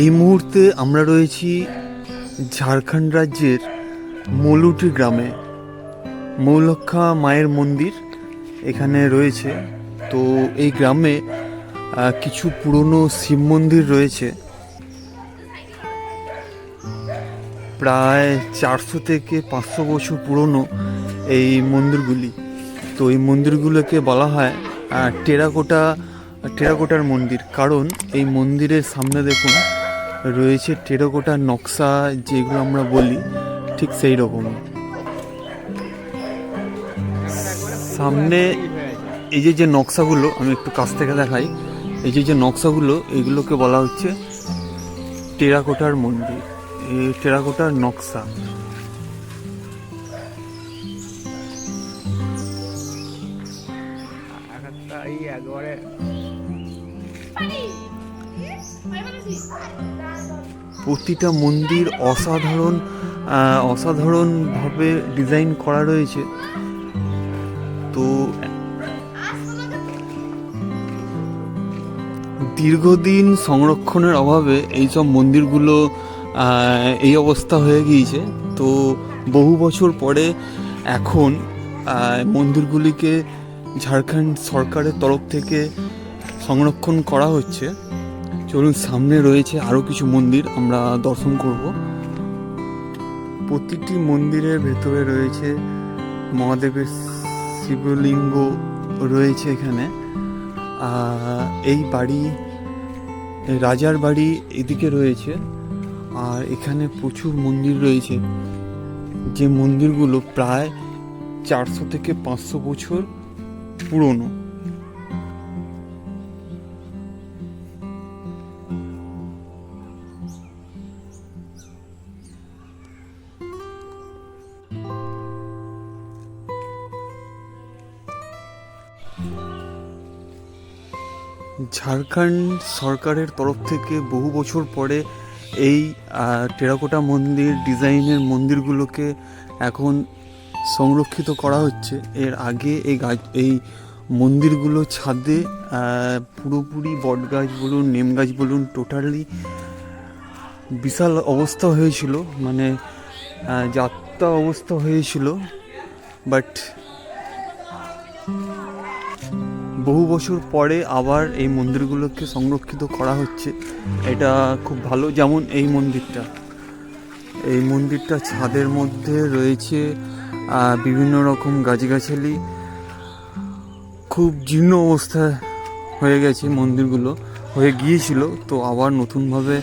এই মুহূর্তে আমরা রয়েছি ঝাড়খণ্ড রাজ্যের মৌলুটি গ্রামে। মৌলক্ষা মায়ের মন্দির এখানে রয়েছে। তো এই গ্রামে কিছু পুরনো শিব মন্দির রয়েছে। প্রায় চারশো থেকে পাঁচশো বছর পুরনো এই মন্দিরগুলি। তো এই মন্দিরগুলোকে বলা হয় টেরাকোটা, টেরাকোটার মন্দির। কারণ এই মন্দিরের সামনে দেখুন রয়েছে টেরোকোটার নকশা, যেগুলো আমরা বলি, ঠিক সেই রকম। সামনে এই যে যে নকশাগুলো, আমি একটু কাছ থেকে দেখাই। এই যে যে নকশাগুলো এইগুলোকে বলা হচ্ছে টেরাকোটার মন্দির। টেরাকোটার নকশা। প্রতিটা মন্দির অসাধারণ অসাধারণভাবে ডিজাইন করা রয়েছে। তো দীর্ঘদিন সংরক্ষণের অভাবে এইসব মন্দিরগুলো এই অবস্থা হয়ে গিয়েছে। তো বহু বছর পরে এখন মন্দিরগুলিকে ঝাড়খণ্ড সরকারের তরফ থেকে সংরক্ষণ করা হচ্ছে। চলুন, সামনে রয়েছে আরও কিছু মন্দির, আমরা দর্শন করব। প্রতিটি মন্দিরের ভেতরে রয়েছে মহাদেবের শিবলিঙ্গ রয়েছে এখানে। এই বাড়ি, রাজার বাড়ি এদিকে রয়েছে। আর এখানে প্রচুর মন্দির রয়েছে। যে মন্দিরগুলো প্রায় চারশো থেকে পাঁচশো বছর পুরনো। ঝাড়খণ্ড সরকারের তরফ থেকে বহু বছর পরে এই টেরাকোটা মন্দির ডিজাইনের মন্দিরগুলোকে এখন সংরক্ষিত করা হচ্ছে। এর আগে এই গাছ এই মন্দিরগুলো ছাদে পুরোপুরি বট গাছ বলুন, নেম গাছ বলুন, টোটালি বিশাল অবস্থা হয়েছিল। মানে যাত্রা অবস্থা হয়েছিল। বাট বহু বছর পরে আবার এই মন্দিরগুলোকে সংরক্ষিত করা হচ্ছে। এটা খুব ভালো যেমন এই মন্দিরটা। এই মন্দিরটা ছাদের মধ্যে রয়েছে বিভিন্ন রকম গাছগাছালি। খুব জীর্ণ অবস্থায় হয়ে গেছে মন্দিরগুলো, হয়ে গিয়েছিল। তো আবার নতুনভাবে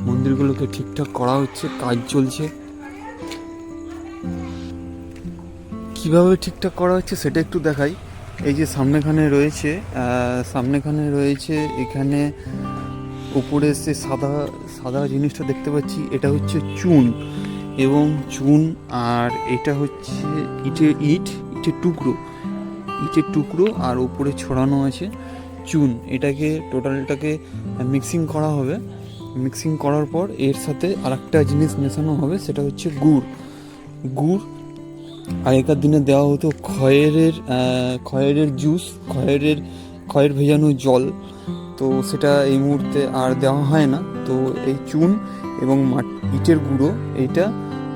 মন্দিরগুলোকে ঠিকঠাক করা হচ্ছে, কাজ চলছে। কীভাবে ঠিকঠাক করা হচ্ছে সেটা একটু দেখাই। এই যে সামনেখানে রয়েছে সামনেখানে রয়েছে, এখানে উপরে সে সাদা সাদা জিনিসটা দেখতে পাচ্ছি, এটা হচ্ছে চুন এবং চুন আর এটা হচ্ছে ইটের ইট, ইটের টুকরো ইটের টুকরো আর উপরে ছড়ানো আছে চুন। এটাকে টোটালটাকে মিক্সিং করা হবে। মিক্সিং করার পর এর সাথে আরেকটা জিনিস মেশানো হবে, সেটা হচ্ছে গুড়। গুড় আগেকার দিনে দেওয়া হতো খয়েরের খয়েরের জুস, খয়েরের, খয়ের ভেজানো জল। তো সেটা এই মুহূর্তে আর দেওয়া হয় না। তো এই চুন এবং ইটের গুঁড়ো এইটা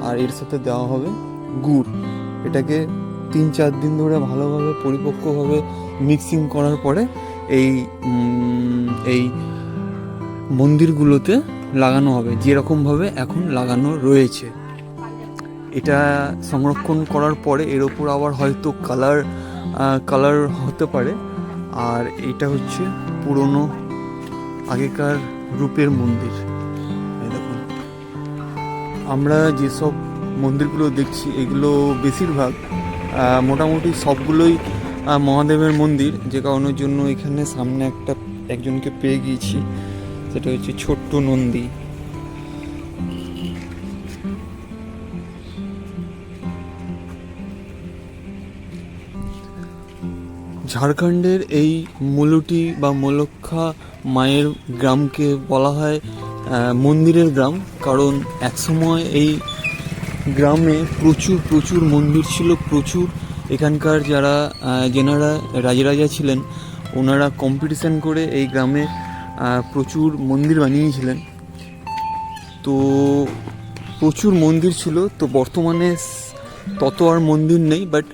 আর এর সাথে দেওয়া হবে গুড়। এটাকে তিন চার দিন ধরে ভালোভাবে পরিপক্কভাবে মিক্সিং করার পরে এই এই মন্দিরগুলোতে লাগানো হবে, যেরকমভাবে এখন লাগানো রয়েছে। এটা সংরক্ষণ করার পরে এর ওপর আবার হয়তো কালার কালার হতে পারে। আর এটা হচ্ছে পুরনো আগেকার রূপের মন্দির। দেখুন। আমরা যেসব মন্দিরগুলো দেখছি, এগুলো বেশিরভাগ মোটামুটি সবগুলোই মহাদেবের মন্দির। যে কারণের জন্য এখানে সামনে একটা একজনকে পেয়ে গিয়েছি। সেটা হচ্ছে ছোট্ট নন্দী। ঝাড়খণ্ডের এই মুলুটি বা মোলক্ষা মায়ের গ্রামকে বলা হয় মন্দিরের গ্রাম। কারণ একসময় এই গ্রামে প্রচুর প্রচুর মন্দির ছিল, প্রচুর। এখানকার যারা যেনারা রাজরাজা ছিলেন, ওনারা কম্পিটিশন করে এই গ্রামে প্রচুর মন্দির বানিয়েছিলেন। তো প্রচুর মন্দির ছিল। তো বর্তমানে তত আর মন্দির নেই বাট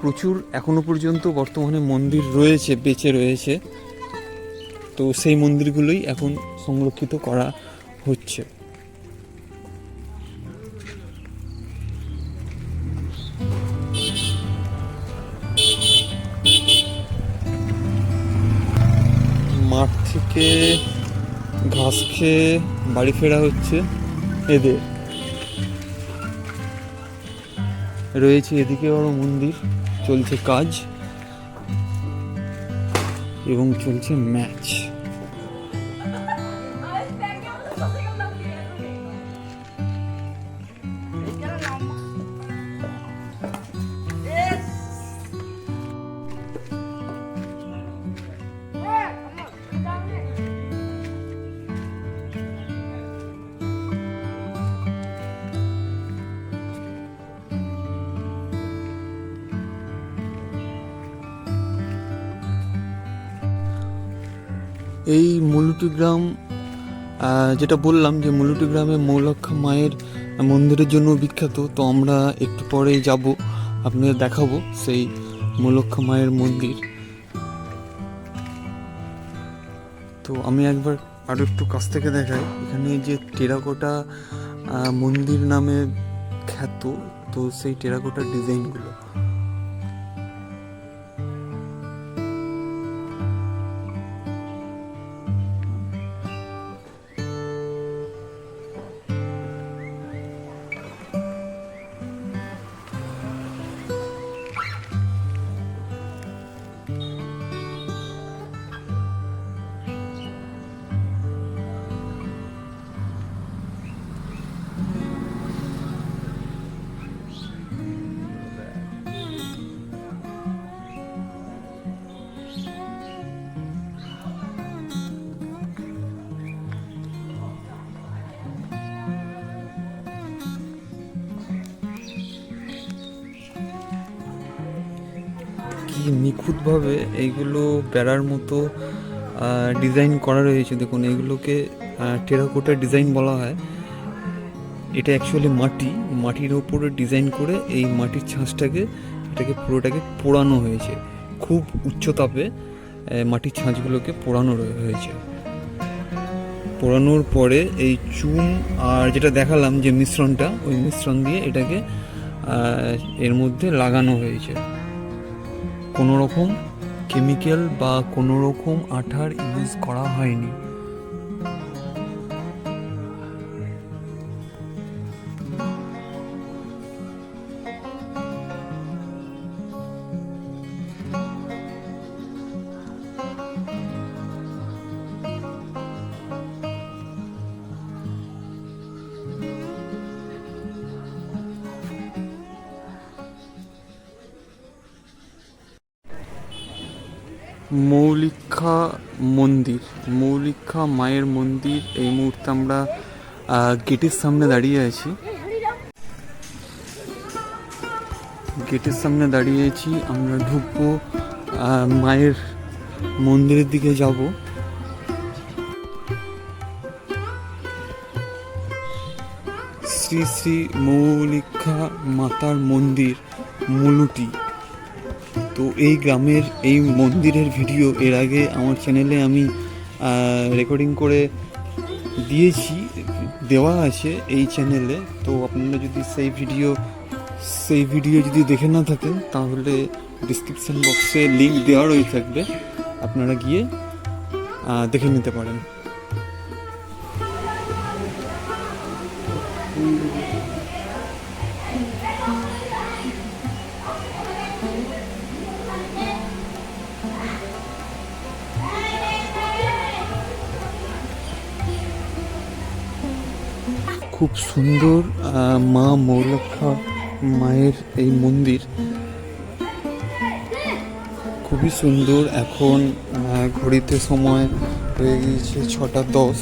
প্রচুর এখনও পর্যন্ত বর্তমানে মন্দির রয়েছে, বেঁচে রয়েছে। তো সেই মন্দিরগুলোই এখন সংরক্ষিত করা হচ্ছে। মাঠ থেকে ঘাস খেয়ে বাড়ি ফেরা হচ্ছে এদের। রয়েছে এদিকে আরও মন্দির চলছে কাজ এবং চলছে ম্যাচ এই মুলুটি গ্রাম যেটা বললাম যে মুলুটি গ্রামে মৌলক্ষা মায়ের মন্দিরের জন্য বিখ্যাত, তো আমরা একটু পরেই যাব, আপনাদের দেখাবো সেই মৌলক্ষা মায়ের মন্দির। তো আমি একবার আরও একটু কাছ থেকে দেখাই, এখানে যে টেরাকোটা মন্দির নামে খ্যাত, তো সেই টেরাকোটার ডিজাইনগুলো। কি নিখুঁতভাবে এইগুলো বেড়ার মতো ডিজাইন করা রয়েছে? দেখুন এইগুলোকে টেরাকোটা ডিজাইন বলা হয়। এটা অ্যাকচুয়ালি মাটি। মাটির ওপরে ডিজাইন করে এই মাটির ছাঁচটাকে, এটাকে পুরোটাকে পোড়ানো হয়েছে। খুব উচ্চ তাপে মাটির ছাঁচগুলোকে পোড়ানো হয়েছে। পোড়ানোর পরে এই চুন আর যেটা দেখালাম যে মিশ্রণটা, ওই মিশ্রণ দিয়ে এটাকে এর মধ্যে লাগানো হয়েছে। কোনো রকম কেমিক্যাল বা কোনো রকম আঠার ইউজ করা হয়নি। মৌলিক্ষা মন্দির মৌলিক্ষা মায়ের মন্দির, এই মুহূর্তে আমরা গেটের সামনে দাঁড়িয়ে আছি। গেটের সামনে দাঁড়িয়ে আছি, আমরা ঢুকবো মায়ের মন্দিরের দিকে যাব। শ্রী শ্রী মৌলিক্ষা মাতার মন্দির, মুলুটি। তো এই গ্রামের এই মন্দিরের ভিডিও এর আগে আমার চ্যানেলে আমি রেকর্ডিং করে দিয়েছি, দেওয়া আছে এই চ্যানেলে তো আপনারা যদি সেই ভিডিও সেই ভিডিও যদি দেখে না থাকেন, তাহলে ডিসক্রিপশন বক্সে লিঙ্ক দেওয়া রয়ে থাকবে। আপনারা গিয়ে দেখে নিতে পারেন। খুব সুন্দর মা মৌলক্ষা মায়ের এই মন্দির। খুবই সুন্দর। এখন ঘড়িতে সময় হয়ে গিয়েছে ছটা দশ।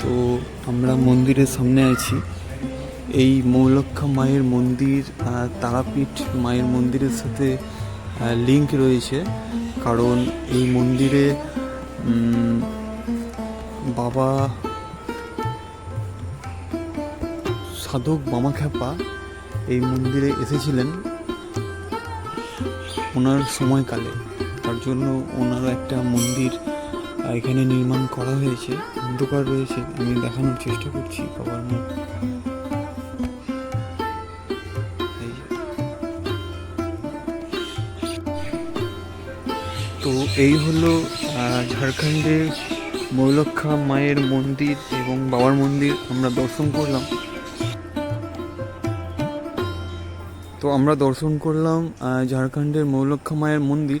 তো আমরা মন্দিরের সামনে আছি। এই মৌলক্ষা মায়ের মন্দির তারাপীঠ মায়ের মন্দিরের সাথে লিঙ্ক রয়েছে। কারণ এই মন্দিরে বাবা সাধক বামাখ্যাপা এই মন্দিরে এসেছিলেন ওনার সময়কালে। তার জন্য ওনার একটা মন্দির এখানে নির্মাণ করা হয়েছে, অন্ধকার রয়েছে। আমি দেখানোর চেষ্টা করছি বাবার মুখ। তো এই হলো ঝাড়খণ্ডের মৌলক্ষা মায়ের মন্দির এবং বাবার মন্দির। আমরা দর্শন করলাম। আমরা দর্শন করলাম ঝাড়খণ্ডের মৌলক্ষা মায়ের মন্দির।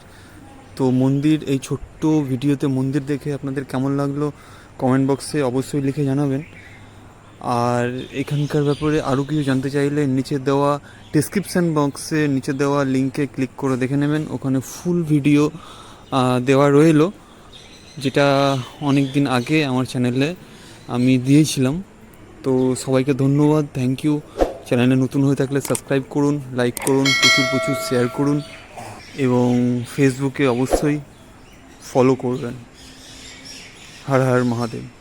তো মন্দির, এই ছোট্ট ভিডিওতে মন্দির দেখে আপনাদের কেমন লাগল কমেন্ট বক্সে অবশ্যই লিখে জানাবেন। আর এখানকার ব্যাপারে আরও কিছু জানতে চাইলে নিচে দেওয়া ডিসক্রিপশান বক্সে নিচে দেওয়া লিঙ্কে ক্লিক করে দেখে নেবেন। ওখানে ফুল ভিডিও দেওয়া রইল, যেটা অনেক দিন আগে আমার চ্যানেলে আমি দিয়েছিলাম। তো সবাইকে ধন্যবাদ থ্যাংক ইউ চ্যানেলে নতুন হয়ে থাকলে সাবস্ক্রাইব করুন লাইক করুন, প্রচুর প্রচুর শেয়ার করুন এবং ফেসবুকে অবশ্যই ফলো করবেন। হর হর মহাদেব।